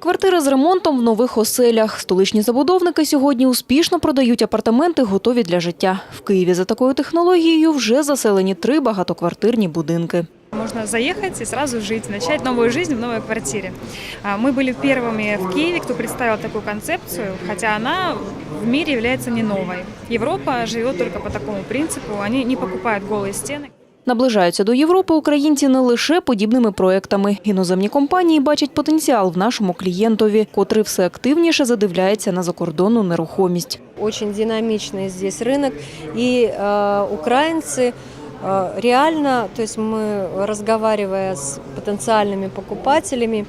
Квартири з ремонтом в нових оселях. Столичні забудовники сьогодні успішно продають апартаменти, готові для життя. В Києві за такою технологією вже заселені три багатоквартирні будинки. Можно заехать и сразу жить, начать новую жизнь в новой квартире. А, Мы были первыми в Киеве, кто представил такую концепцию, хотя она в мире является не новой. Европа живет только по такому принципу. Они не покупают голые стены. Наближаються до Європи українці не лише подібними проектами. Іноземні компанії бачать потенціал в нашому клієнтові, котрий все активніше задивляється на закордонну нерухомість. Очень динамичный здесь рынок. И э, украинцы э, реально, то есть мы, разговаривая с потенциальными покупателями,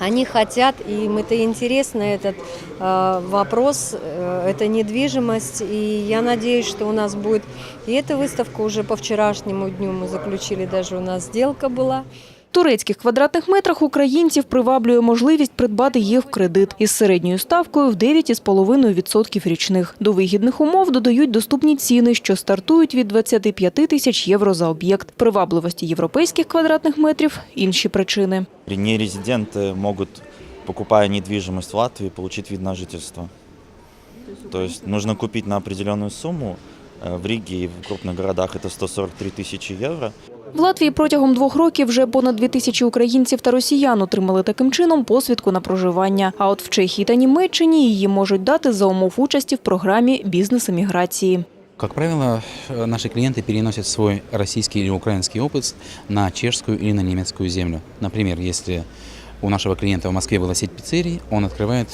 они хотят, и им это интересно, этот э, вопрос, э, это недвижимость. И я надеюсь, что у нас будет и эта выставка уже по вчерашнему дню мы заключили, даже у нас сделка была. В турецьких квадратних метрах українців приваблює можливість придбати їх в кредит із середньою ставкою в 9,5% річних. До вигідних умов додають доступні ціни, що стартують від 25 тисяч євро за об'єкт. Привабливості європейських квадратних метрів – інші причини. Нерезиденты могут, покупая недвижимость в Латвии, получить вид на жительство. То есть нужно купить на определенную сумму. Э, В Риге и в крупных городах это 143 тысячи евро. В Латвії протягом двох років вже понад дві тисячі українців та росіян отримали таким чином посвідку на проживання. А от в Чехії та Німеччині її можуть дати за умов участі в програмі бізнес-еміграції. Как правило, э, наши клиенты переносят свой российский или украинский опыт на чешскую или на немецкую землю. Например, если у нашего клиента в Москве была сеть пиццерий, он открывает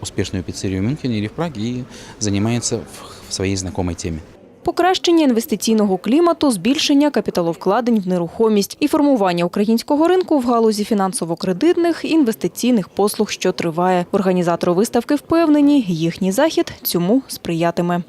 успешную пиццерию в Мюнхене или в Праге и занимается в в своей знакомой теме. Покращення інвестиційного клімату, збільшення капіталовкладень в нерухомість і формування українського ринку в галузі фінансово-кредитних інвестиційних послуг, що триває. Організатори виставки впевнені, їхній захід цьому сприятиме.